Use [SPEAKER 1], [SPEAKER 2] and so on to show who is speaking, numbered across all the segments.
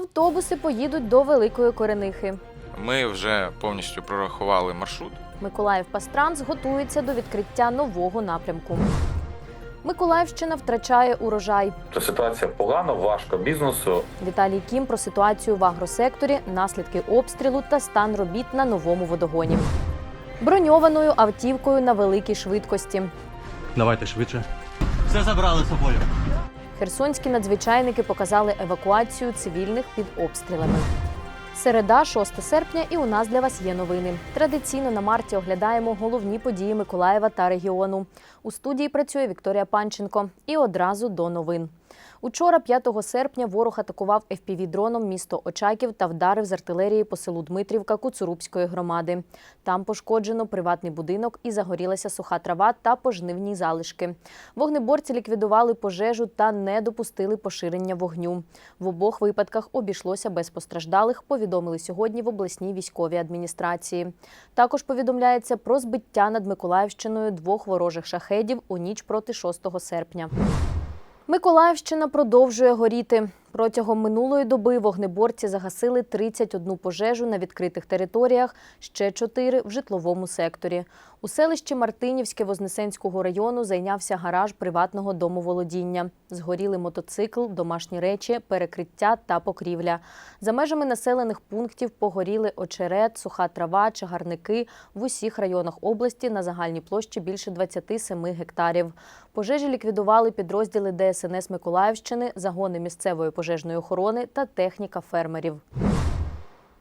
[SPEAKER 1] Автобуси поїдуть до Великої Коренихи.
[SPEAKER 2] Ми вже повністю прорахували маршрут.
[SPEAKER 1] Миколаїв Пастранс готується до відкриття нового напрямку. Миколаївщина втрачає урожай.
[SPEAKER 3] То ситуація погана, важко бізнесу.
[SPEAKER 1] Віталій Кім про ситуацію в агросекторі, наслідки обстрілу та стан робіт на новому водогоні. Броньованою автівкою на великій швидкості.
[SPEAKER 4] Давайте швидше. Все забрали з собою.
[SPEAKER 1] Херсонські надзвичайники показали евакуацію цивільних під обстрілами. Середа, 6 серпня, і у нас для вас є новини. Традиційно на марті оглядаємо головні події Миколаєва та регіону. У студії працює Вікторія Панченко. І одразу до новин. Учора, 5 серпня, ворог атакував FPV-дроном місто Очаків та вдарив з артилерії по селу Дмитрівка Куцурубської громади. Там пошкоджено приватний будинок і загорілася суха трава та пожнивні залишки. Вогнеборці ліквідували пожежу та не допустили поширення вогню. В обох випадках обійшлося без постраждалих, повідомили сьогодні в обласній військовій адміністрації. Також повідомляється про збиття над Миколаївщиною двох ворожих шахедів у ніч проти 6 серпня. Миколаївщина продовжує горіти. Протягом минулої доби вогнеборці загасили 31 пожежу на відкритих територіях, ще 4 в житловому секторі. У селищі Мартинівське Вознесенського району зайнявся гараж приватного домоволодіння. Згоріли мотоцикл, домашні речі, перекриття та покрівля. За межами населених пунктів погоріли очерет, суха трава, чагарники в усіх районах області на загальній площі більше 27 гектарів. Пожежі ліквідували підрозділи ДСНС Миколаївщини, загони місцевої пожежної охорони та техніка фермерів.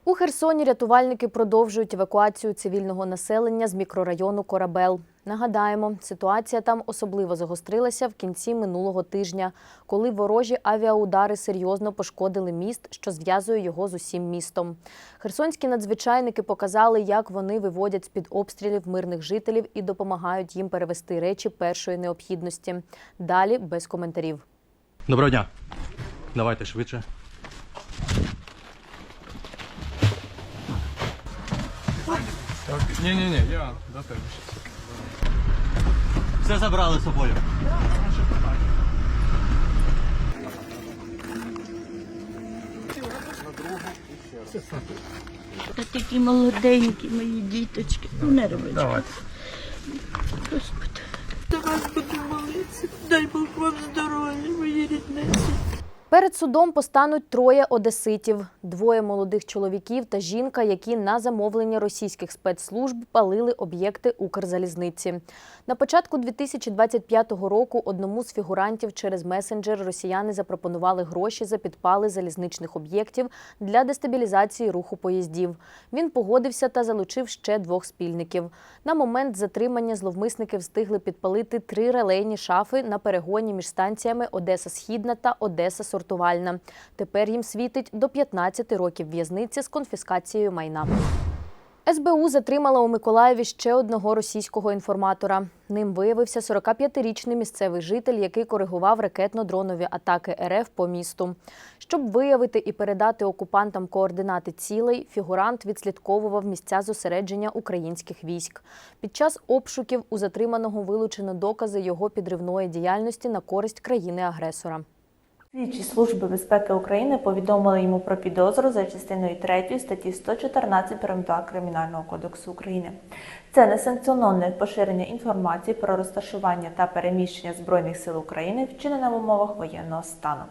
[SPEAKER 1] У Херсоні рятувальники продовжують евакуацію цивільного населення з мікрорайону Корабел. Нагадаємо, ситуація там особливо загострилася в кінці минулого тижня, коли ворожі авіаудари серйозно пошкодили міст, що зв'язує його з усім містом. Херсонські надзвичайники показали, як вони виводять з-під обстрілів мирних жителів і допомагають їм перевести речі першої необхідності. Далі без коментарів.
[SPEAKER 4] Доброго дня. Давайте швидше.
[SPEAKER 5] Ні, ні, ні, я до тебе щас.
[SPEAKER 4] Все забрали з собою.
[SPEAKER 6] Та такі молоденькі мої діточки. Ну, не робить.
[SPEAKER 5] Давай.
[SPEAKER 6] Господи. До вас буду молитися. Дай Бог вам здоров'я, мої ріднесі.
[SPEAKER 1] Перед судом постануть троє одеситів: двоє молодих чоловіків та жінка, які на замовлення російських спецслужб палили об'єкти Укрзалізниці. На початку 2025 року одному з фігурантів через месенджер росіяни запропонували гроші за підпали залізничних об'єктів для дестабілізації руху поїздів. Він погодився та залучив ще двох спільників. На момент затримання зловмисники встигли підпалити три релейні шафи на перегоні між станціями Одеса Східна та Одеса Сортувальна. Тепер їм світить до 15 років в'язниці з конфіскацією майна. СБУ затримала у Миколаєві ще одного російського інформатора. Ним виявився 45-річний місцевий житель, який коригував ракетно-дронові атаки РФ по місту. Щоб виявити і передати окупантам координати цілей, фігурант відслідковував місця зосередження українських військ. Під час обшуків у затриманого вилучено докази його підривної діяльності на користь країни-агресора.
[SPEAKER 7] Слідчі Служби безпеки України повідомили йому про підозру за частиною 3 статті 114 прим. 2 Кримінального кодексу України. Це несанкціоноване поширення інформації про розташування та переміщення Збройних сил України, вчинене в умовах воєнного стану.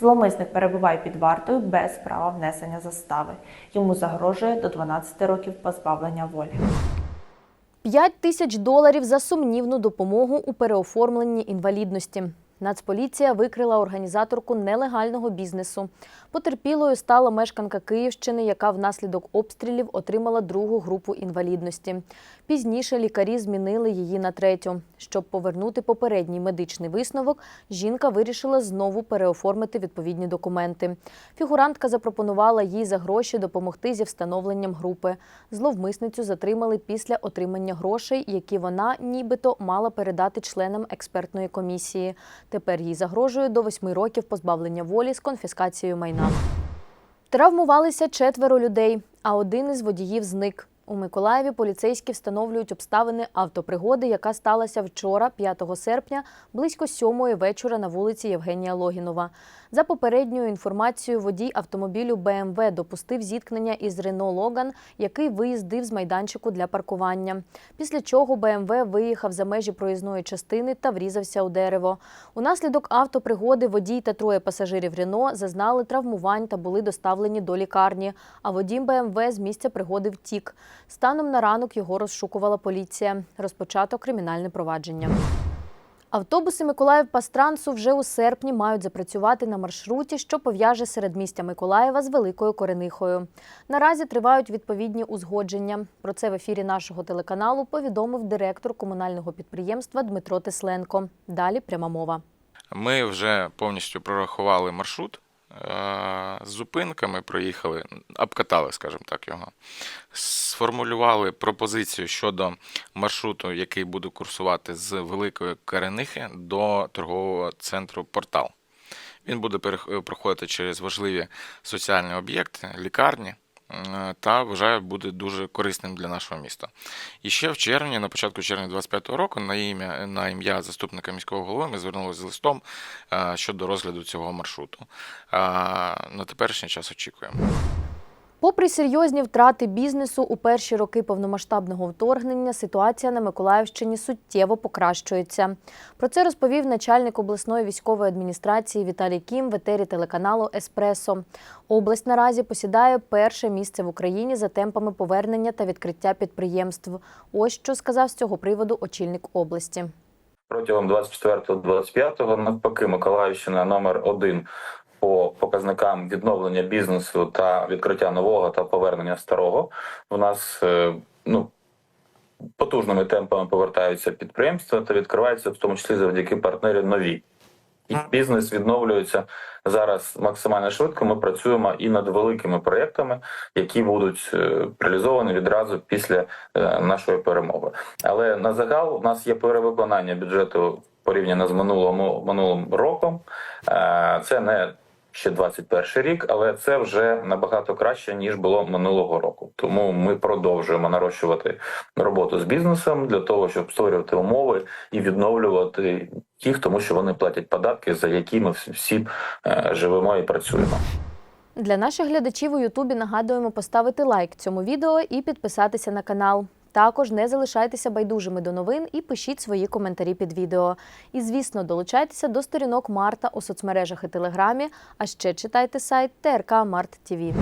[SPEAKER 7] Зловмисник перебуває під вартою без права внесення застави. Йому загрожує до 12 років позбавлення волі.
[SPEAKER 1] 5 тисяч доларів за сумнівну допомогу у переоформленні інвалідності. Нацполіція викрила організаторку нелегального бізнесу. Потерпілою стала мешканка Київщини, яка внаслідок обстрілів отримала другу групу інвалідності. Пізніше лікарі змінили її на третю. Щоб повернути попередній медичний висновок, жінка вирішила знову переоформити відповідні документи. Фігурантка запропонувала їй за гроші допомогти зі встановленням групи. Зловмисницю затримали після отримання грошей, які вона нібито мала передати членам експертної комісії. Тепер їй загрожує до восьми років позбавлення волі з конфіскацією майна. Травмувалися четверо людей, а один із водіїв зник. У Миколаєві поліцейські встановлюють обставини автопригоди, яка сталася вчора, 5 серпня, близько сьомої вечора на вулиці Євгенія Логінова. За попередньою інформацією, водій автомобілю BMW допустив зіткнення із Рено Логан, який виїздив з майданчику для паркування. Після чого BMW виїхав за межі проїзної частини та врізався у дерево. Унаслідок автопригоди водій та троє пасажирів Рено зазнали травмувань та були доставлені до лікарні. А водій БМВ з місця пригоди втік. Станом на ранок його розшукувала поліція. Розпочато кримінальне провадження. Автобуси Миколаїв Пастрансу вже у серпні мають запрацювати на маршруті, що пов'яже середмістя Миколаєва з Великою Коренихою. Наразі тривають відповідні узгодження. Про це в ефірі нашого телеканалу повідомив директор комунального підприємства Дмитро Тесленко. Далі пряма мова.
[SPEAKER 2] Ми вже повністю прорахували маршрут. З зупинками проїхали, обкатали, скажімо так, його. Сформулювали пропозицію щодо маршруту, який буде курсувати з Великої Каренихи до торгового центру Портал. Він буде проходити через важливі соціальні об'єкти, лікарні. Е, Та вважаю, буде дуже корисним для нашого міста. І ще в червні, на початку червня 25-го року, на ім'я на ім'я заступника міського голови ми звернулися з листом е, щодо розгляду цього маршруту. На теперішній час очікуємо.
[SPEAKER 1] Попри серйозні втрати бізнесу у перші роки повномасштабного вторгнення, ситуація на Миколаївщині суттєво покращується. Про це розповів начальник обласної військової адміністрації Віталій Кім в етері телеканалу Еспресо. Область наразі посідає перше місце в Україні за темпами повернення та відкриття підприємств. Ось що сказав з цього приводу очільник області.
[SPEAKER 3] Протягом 24-25 навпаки, Миколаївщина номер один по показникам відновлення бізнесу та відкриття нового та повернення старого. У нас е, ну потужними темпами повертаються підприємства та відкриваються, в тому числі завдяки партнерів нові. І бізнес відновлюється зараз максимально швидко. Ми працюємо і над великими проєктами, які будуть е, реалізовані відразу після е, нашої перемоги. Але на загал у нас є перевиконання бюджету порівняно з минулому минулим роком. Це не ще 21 рік, але це вже набагато краще ніж було минулого року. Тому ми продовжуємо нарощувати роботу з бізнесом для того, щоб створювати умови і відновлювати їх, тому що вони платять податки, за які ми всі- е, живемо і працюємо.
[SPEAKER 1] Для наших глядачів у Ютубі нагадуємо поставити лайк цьому відео і підписатися на канал. Також не залишайтеся байдужими до новин і пишіть свої коментарі під відео. І, звісно, долучайтеся до сторінок Марта у соцмережах і Телеграмі, а ще читайте сайт ТРК Март ТВ.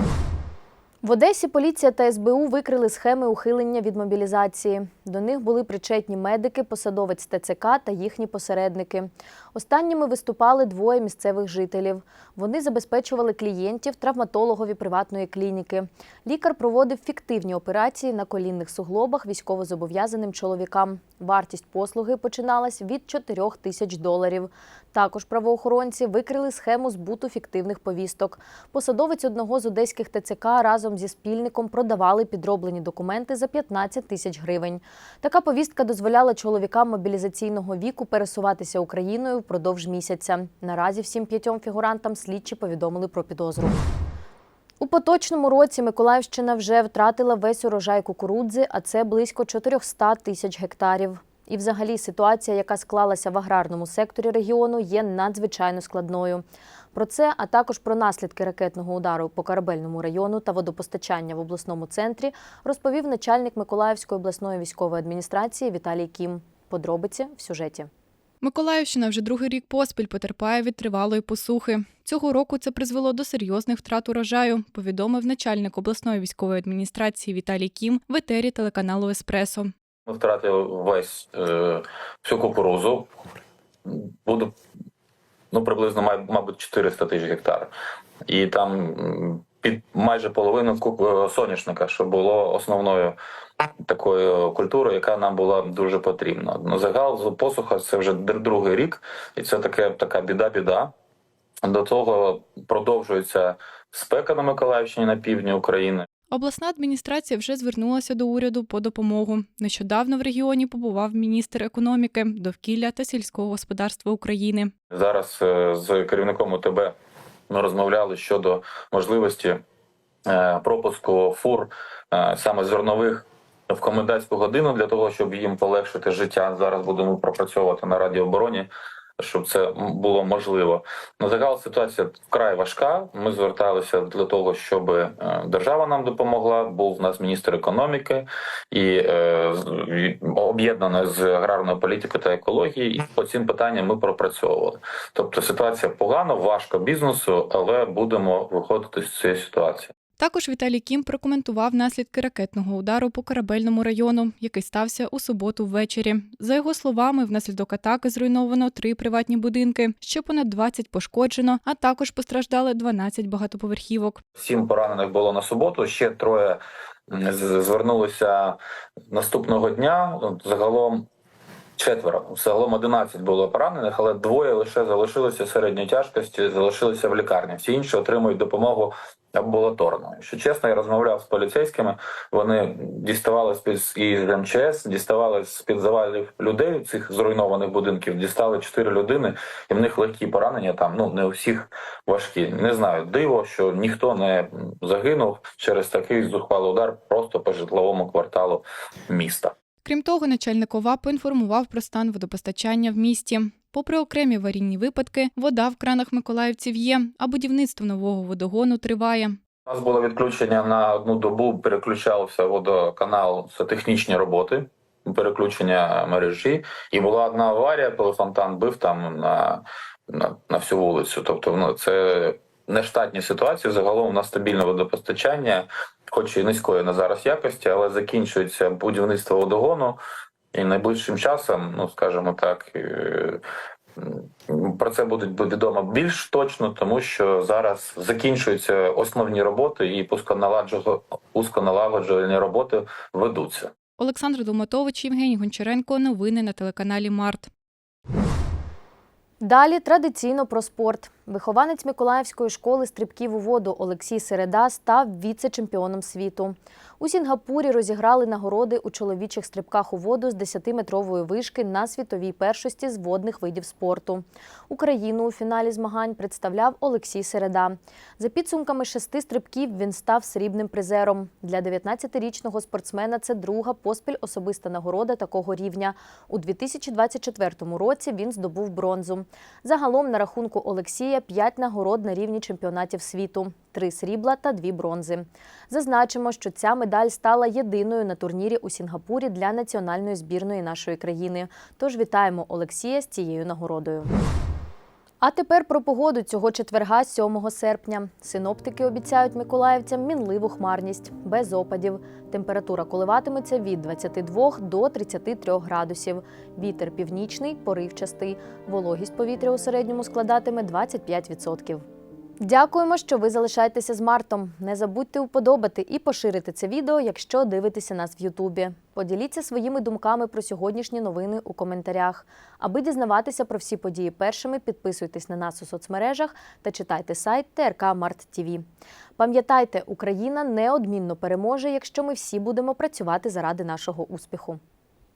[SPEAKER 1] В Одесі поліція та СБУ викрили схеми ухилення від мобілізації. До них були причетні медики, посадовець ТЦК та їхні посередники. Останніми виступали двоє місцевих жителів. Вони забезпечували клієнтів травматологові приватної клініки. Лікар проводив фіктивні операції на колінних суглобах військовозобов'язаним чоловікам. Вартість послуги починалась від 4 тисяч доларів. Також правоохоронці викрили схему збуту фіктивних повісток. Посадовець одного з одеських ТЦК разом зі спільником продавали підроблені документи за 15 тисяч гривень. Така повістка дозволяла чоловікам мобілізаційного віку пересуватися Україною впродовж місяця. Наразі всім п'ятьом фігурантам слідчі повідомили про підозру. У поточному році Миколаївщина вже втратила весь урожай кукурудзи, а це близько 400 тисяч гектарів. І взагалі ситуація, яка склалася в аграрному секторі регіону, є надзвичайно складною. Про це, а також про наслідки ракетного удару по Карабельному району та водопостачання в обласному центрі, розповів начальник Миколаївської обласної військової адміністрації Віталій Кім. Подробиці в сюжеті.
[SPEAKER 8] Миколаївщина вже другий рік поспіль потерпає від тривалої посухи. Цього року це призвело до серйозних втрат урожаю, повідомив начальник обласної військової адміністрації Віталій Кім в етері телеканалу Еспресо.
[SPEAKER 3] Ми втратили весь е, всю кукурузу. Буде ну, приблизно, мабуть, 400 тисяч гектарів. І там під майже половину е, соняшника, що було основною такою культурою, яка нам була дуже потрібна. На загал посуха це вже другий рік, і це таке така біда-біда. До того продовжується спека на Миколаївщині на півдні України.
[SPEAKER 8] Обласна адміністрація вже звернулася до уряду по допомогу. Нещодавно в регіоні побував міністр економіки, довкілля та сільського господарства України.
[SPEAKER 3] Зараз е, з керівником УТБ ми розмовляли щодо можливості е, пропуску фур е, саме зернових в комендантську годину для того, щоб їм полегшити життя. Зараз будемо пропрацьовувати на Раді обороні щоб це було можливо. На загал ситуація вкрай важка. Ми зверталися для того, щоб е, держава нам допомогла. Був у нас міністр економіки і е, з- об'єднано аграрною політикою та екології. І по цим питанням ми пропрацьовували. Тобто ситуація погана, важко бізнесу, але будемо виходити з цієї ситуації.
[SPEAKER 8] Також Віталій Кім прокоментував наслідки ракетного удару по корабельному району, який стався у суботу ввечері. За його словами, внаслідок атаки зруйновано три приватні будинки, ще понад 20 пошкоджено, а також постраждали 12 багатоповерхівок.
[SPEAKER 3] Сім поранених було на суботу. Ще троє звернулися наступного дня. Загалом четверо. Загалом 11 було поранених, але двоє лише залишилися середньої тяжкості, залишилися в лікарні. Всі інші отримують допомогу амбулаторно. Що чесно, я розмовляв з поліцейськими. Вони діставали з під із МЧС, діставали з під завалів людей цих зруйнованих будинків. Дістали чотири людини, і в них легкі поранення. Там ну не у всіх важкі. Не знаю, диво, що ніхто не загинув через такий зухвалий удар просто по житловому кварталу міста.
[SPEAKER 8] Крім того, начальник ОВА поінформував про стан водопостачання в місті. Попри окремі аварійні випадки, вода в кранах миколаївців є, а будівництво нового водогону триває.
[SPEAKER 3] У нас було відключення на одну добу, переключався водоканал. Це технічні роботи, переключення мережі. І була одна аварія, коли фонтан бив там на, на, на всю вулицю. Тобто, ну, це нештатні ситуації. Загалом у нас стабільне водопостачання, хоч і низької на зараз якості, але закінчується будівництво водогону. І найближчим часом, ну скажімо так, е, про це буде відомо більш точно, тому що зараз закінчуються основні роботи і пусконалагоджувальні роботи ведуться.
[SPEAKER 8] Олександр Долматович, Євгеній Гончаренко. Новини на телеканалі Март.
[SPEAKER 1] Далі традиційно про спорт. Вихованець Миколаївської школи стрибків у воду Олексій Середа став віце-чемпіоном світу. У Сінгапурі розіграли нагороди у чоловічих стрибках у воду з 10-метрової вишки на світовій першості з водних видів спорту. Україну у фіналі змагань представляв Олексій Середа. За підсумками шести стрибків він став срібним призером. Для 19-річного спортсмена це друга поспіль особиста нагорода такого рівня. У 2024 році він здобув бронзу. Загалом на рахунку Олексія п'ять нагород на рівні чемпіонатів світу, три срібла та дві бронзи. Зазначимо, що ця медаль стала єдиною на турнірі у Сінгапурі для національної збірної нашої країни. Тож вітаємо Олексія з цією нагородою. А тепер про погоду цього четверга, 7 серпня. Синоптики обіцяють миколаївцям мінливу хмарність, без опадів. Температура коливатиметься від 22 до 33 градусів. Вітер північний, поривчастий. Вологість повітря у середньому складатиме 25%. Дякуємо, що ви залишаєтеся з Мартом. Не забудьте уподобати і поширити це відео, якщо дивитеся нас в Ютубі. Поділіться своїми думками про сьогоднішні новини у коментарях. Аби дізнаватися про всі події першими, підписуйтесь на нас у соцмережах та читайте сайт ТРК Март ТІВІ. Пам'ятайте, Україна неодмінно переможе, якщо ми всі будемо працювати заради нашого успіху.